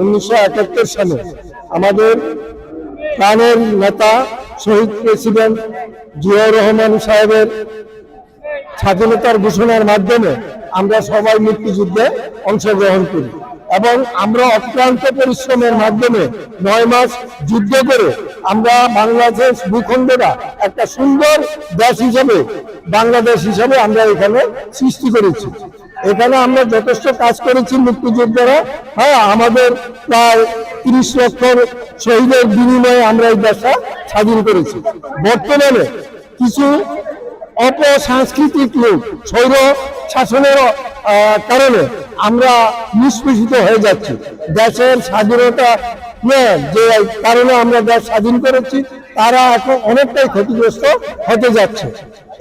উনিশশো একাত্তর সালে আমাদের প্রাণের নেতা, শহীদ প্রেসিডেন্ট জিয়াউর রহমান সাহেবের স্বাধীনতার ঘোষণার মাধ্যমে আমরা সবাই মুক্তিযুদ্ধে অংশগ্রহণ করি এবং আমরা অক্লান্ত পরিশ্রমের মাধ্যমে নয় মাস যুদ্ধ করে আমরা বাংলাদেশ ভূখণ্ডটা একটা সুন্দর দেশ হিসেবে, বাংলাদেশ হিসেবে আমরা এখানে সৃষ্টি করেছি। এখানে আমরা যথেষ্ট কাজ করেছি মুক্তিযোদ্ধারা। হ্যাঁ আমাদের প্রায় তিরিশ লক্ষ শহীদের বিনিময়ে আমরা এই দেশটা স্বাধীন করেছি। বর্তমানে কিছু অপসাংস্কৃতিক লোক সৌর শাসনের কারণে আমরা নিষ্পেষিত হয়ে যাচ্ছি। দেশের স্বাধীনতা নিয়ে যে কারণে আমরা দেশ স্বাধীন করেছি। তারা এখন অনেকটাই ক্ষতিগ্রস্ত হতে যাচ্ছে।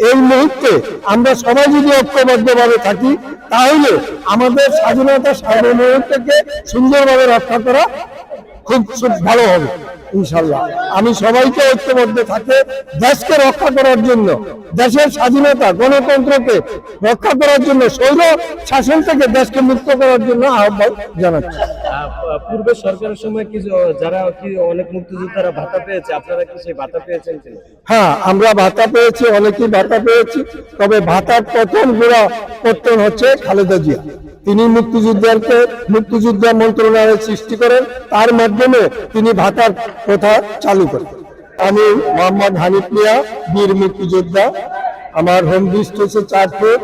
এই মুহূর্তে আমরা সবাই যদি ঐক্যবদ্ধভাবে থাকি, তাহলে আমাদের স্বাধীনতা সার্বভৌমত্বকে সুন্দরভাবে রক্ষা করা খুব খুব ভালো হবে। ইনশাল্লাহ আমি সবাইকে ঐক্যবদ্ধ থাকে দেশকে রক্ষা করার জন্য দেশের স্বাধীনতা গণতন্ত্রকে রক্ষা করার জন্য সৌর শাসন থেকে দেশকে মুক্ত করার জন্য আহ্বান জানাচ্ছি। পূর্বে সরকারের সময় কি যারা কি অনেক মুক্তিযোদ্ধারা ভাতা পেয়েছে আপনারা কি সেই ভাতা পেয়েছেন হ্যাঁ আমরা ভাতা পেয়েছি অনেকেই ভাতা পেয়েছি তবে ভাতার প্রথম গোড়া পত্তন হচ্ছে খালেদা জিয়া। তিনি মুক্তিযুদ্ধকে মুক্তিযুদ্ধ মন্ত্রণালয় সৃষ্টি করেন, তার মাধ্যমে তিনি ভাতার প্রথা চালু করেন। আমি মোহাম্মদ হানিফ মিয়া, বীর মুক্তিযোদ্ধা। আমার হোম ডিস্ট চারপুর